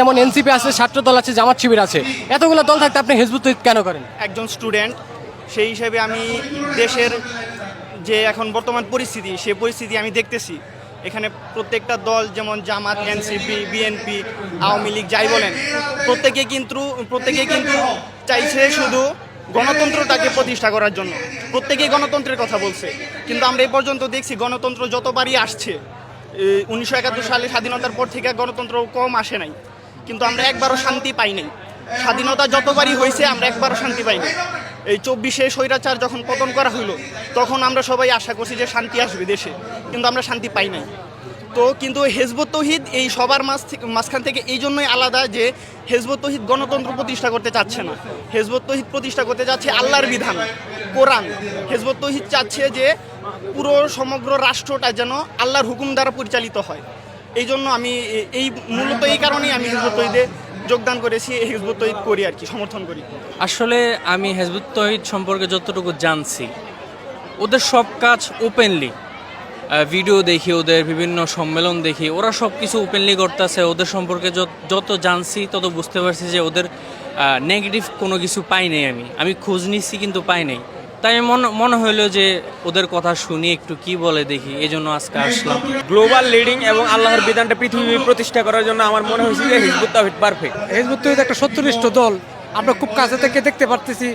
যেমন এনসিপি আছে, ছাত্র দল আছে, জামাত শিবির আছে, এতগুলো দল থাকতে আপনি হেজবুত কেন করেন? একজন স্টুডেন্ট, সেই হিসেবে আমি দেশের যে এখন বর্তমান পরিস্থিতি, সেই পরিস্থিতি আমি দেখতেছি। এখানে প্রত্যেকটা দল, যেমন Jamaat, NCP, BNP, Awami League, যাই বলেন, প্রত্যেকে কিন্তু প্রত্যেকে কিন্তু চাইছে শুধু গণতন্ত্রটাকে প্রতিষ্ঠা করার জন্য। প্রত্যেকেই গণতন্ত্রের কথা বলছে। কিন্তু আমরা এই পর্যন্ত দেখছি গণতন্ত্র যতবারই আসছে উনিশশো একাত্তর সালে স্বাধীনতার পর থেকে গণতন্ত্র কম আসে নাই। কিন্তু আমরা একবারও শান্তি পাই নাই। স্বাধীনতা যতবারই হয়েছে আমরা একবারও শান্তি পাই নাই। এই চব্বিশে স্বৈরাচার যখন পতন করা হলো তখন আমরা সবাই আশা করছি যে শান্তি আসবে দেশে, কিন্তু আমরা শান্তি পাই নাই। তো কিন্তু হেজবত তহিদ এই সবার মাঝ মাঝখান থেকে এই জন্যই আলাদা যে হেজবত তহিদ গণতন্ত্র প্রতিষ্ঠা করতে চাচ্ছে না। হেজবত তহিদ প্রতিষ্ঠা করতে চাচ্ছে আল্লাহর বিধান, কোরআন। হেজবত তহিদ চাচ্ছে যে পুরো সমগ্র রাষ্ট্রটা যেন আল্লাহর হুকুম দ্বারা পরিচালিত হয়। এই জন্য আমি এই মূলত এই কারণেই আমি হিজবত তহিদে যোগদান করেছি হিজবত তহিদ করি আর কি, সমর্থন করি। আসলে আমি হেজবুত তহিদ সম্পর্কে যতটুকু জানছি, ওদের সব কাজ ওপেনলি ভিডিও দেখি, ওদের বিভিন্ন সম্মেলন দেখি, ওরা সব কিছু ওপেনলি করতেছে, ওদের সম্পর্কে যত- যত জানছি, তত বুঝতে পারছি যে ওদের নেগেটিভ কোনো কিছু পাই নাই আমি। আমি খোঁজ নিচ্ছি কিন্তু পাই নাই। তাই মনে মনে হইল যে ওদের কথা শুনি একটু কি বলে দেখি এই জন্য আজকে আসলাম। গ্লোবাল লিডিং এবং আল্লাহর বিধানটা পৃথিবী প্রতিষ্ঠা করার জন্য আমার মনে হয়েছে যে হিজবুত তাহিদ পারফেক্ট হেজবুত তহিদ একটা সত্যনিষ্ঠ দল। আমরা খুব কাছে থেকে দেখতে পারতেছি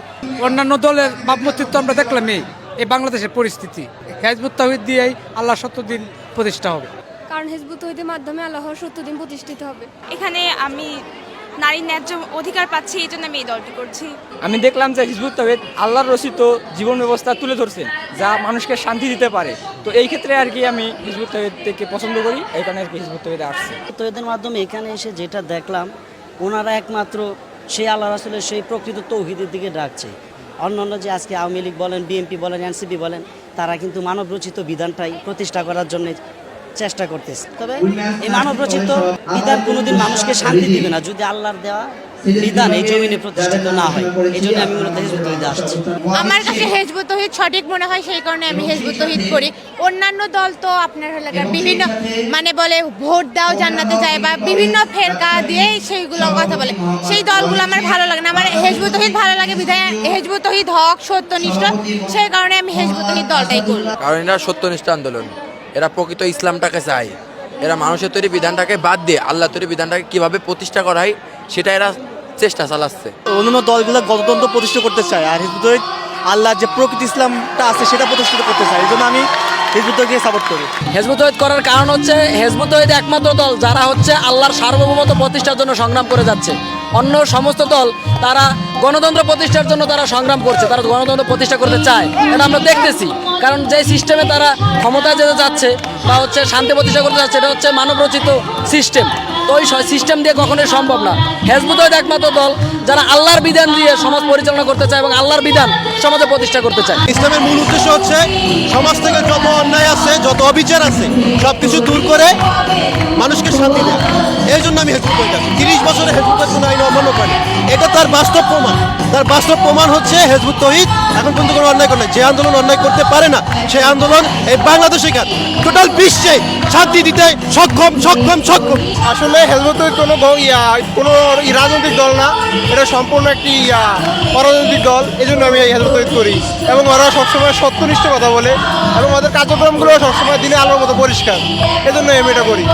অন্যান্য দলের ভাবমূর্তি তো আমরা দেখলামই এই বাংলাদেশের পরিস্থিতি। হেজবুত তহিদ দিয়েই আল্লাহ সত্যদিন প্রতিষ্ঠা হবে। কারণ হেজবুত তহিদের মাধ্যমে আল্লাহর সত্য দিন প্রতিষ্ঠিত হবে। এখানে আমি নারীর ন্যায্য অধিকার পাচ্ছি এই জন্য আমি এই দলটি করছি। আমি দেখলাম যে হিজবুত তাহিদ আল্লাহর রচিত জীবন ব্যবস্থা তুলে ধরছেন যা মানুষকে শান্তি দিতে পারে। তো এই ক্ষেত্রে আর কি আমি হিজবুত তাহিদকে পছন্দ করি এই কারণে আর কি হিজবুত তাহিদে আসছি। তো এদের মাধ্যমে এখানে এসে যেটা দেখলাম ওনারা একমাত্র সেই আল্লাহ রাসুলের সেই প্রকৃত তৌহিদের দিকে ডাকছে। অন্যান্য যে আজকে আওয়ামী লীগ বলেন বিএনপি বলেন এনসিপি বলেন তারা কিন্তু মানব রচিত বিধানটাই প্রতিষ্ঠা করার জন্য চেষ্টা করতেছে। তবে এই মানব রচিত বিধান কোনোদিন মানুষকে শান্তি দিবে না। যদি আল্লাহর দেওয়া বিধান এই জমিনে প্রতিষ্ঠিত না হয় এই জন্য আমি মূলত হিজবুত তৌহিদে আসছি। আমার কাছে হেজবুত তহিদ সঠিক মনে হয় সেই কারণে আমি হেজবুত তহিদ করি। অন্যান্য দল তো আপনার হলো বিভিন্ন মানে বলে ভোট দাও জান্নাতে যায় বা বিভিন্ন ফেরকা দিয়ে সেইগুলো কথা বলে। সেই দলগুলো আমার ভালো লাগে না। আমার হেজবুত তহিদ ভালো লাগে বিধায় হেজবুত তহিদ হক সত্যনিষ্ঠ সেই কারণে আমি হেজবুত তহিদ দলটাই করি। কারণ এরা সত্যনিষ্ঠ আন্দোলন। এরা প্রকৃত ইসলামটাকে চায়। এরা মানুষের তৈরি বিধানটাকে বাদ দিয়ে আল্লাহ তৈরি বিধানটাকে কীভাবে প্রতিষ্ঠা করা হয় সেটা এরা চেষ্টা চালাচ্ছে। অন্যান্য দলগুলো গণতন্ত্র প্রতিষ্ঠা করতে চায় আর হিজবুত তহিদ আল্লাহ যে প্রকৃতি ইসলামটা আছে সেটা প্রতিষ্ঠিত করতে চায় এই জন্য আমি হিজবুত তহিদকে সাপোর্ট করি। হেজবুত তহিদ করার কারণ হচ্ছে হেজবুত একমাত্র দল যারা হচ্ছে আল্লাহর সার্বভৌমত্ব প্রতিষ্ঠার জন্য সংগ্রাম করে যাচ্ছে। অন্য সমস্ত দল তারা গণতন্ত্র প্রতিষ্ঠার জন্য তারা সংগ্রাম করছে, তারা গণতন্ত্র প্রতিষ্ঠা করতে চায়। এটা আমরা দেখতেছি। কারণ যে সিস্টেমে তারা ক্ষমতায় যেতে চাচ্ছে বা হচ্ছে শান্তি প্রতিষ্ঠা করতে যাচ্ছে এটা হচ্ছে মানবরচিত সিস্টেম তো ওই সিস্টেম দিয়ে কখনোই সম্ভব না। হেজবুত একমাত্র দল যারা আল্লাহর বিধান দিয়ে সমাজ পরিচালনা করতে চায় এবং আল্লাহর বিধান সমাজে প্রতিষ্ঠা করতে চায়। ইসলামের মূল উদ্দেশ্য হচ্ছে সমাজ থেকে যত অন্যায় আছে যত অবিচার আছে সব কিছু দূর করে মানুষকে শান্তি দেয়। এই জন্য আমি হেজবুত আছি তিরিশ বছরে হেজবুতের কোনো আইন অমান্য করে এটা তার বাস্তব প্রমাণ। তার বাস্তব প্রমাণ হচ্ছে হেজবুত তহিদ এখন পর্যন্ত কোনো অন্যায় করে যে আন্দোলন অন্যায় করতে পারে না সেই আন্দোলন এই বাংলাদেশে কেন? টোটাল বিশ্বে শান্তি দিতে সক্ষম সক্ষম সক্ষম। আসলে হেজবুত তহিদ কোনো ইয়া, কোনো রাজনৈতিক দল না। এটা সম্পূর্ণ একটি, ইয়া, অরাজনৈতিক দল। এই জন্য আমি এই হেজবুত তহিদ করি। এবং ওরা সবসময় সত্যনিষ্ঠ কথা বলে। এবং ওদের কার্যক্রমগুলো সবসময় দিনে আলোর মতো পরিষ্কার। এজন্য আমি এটা করি।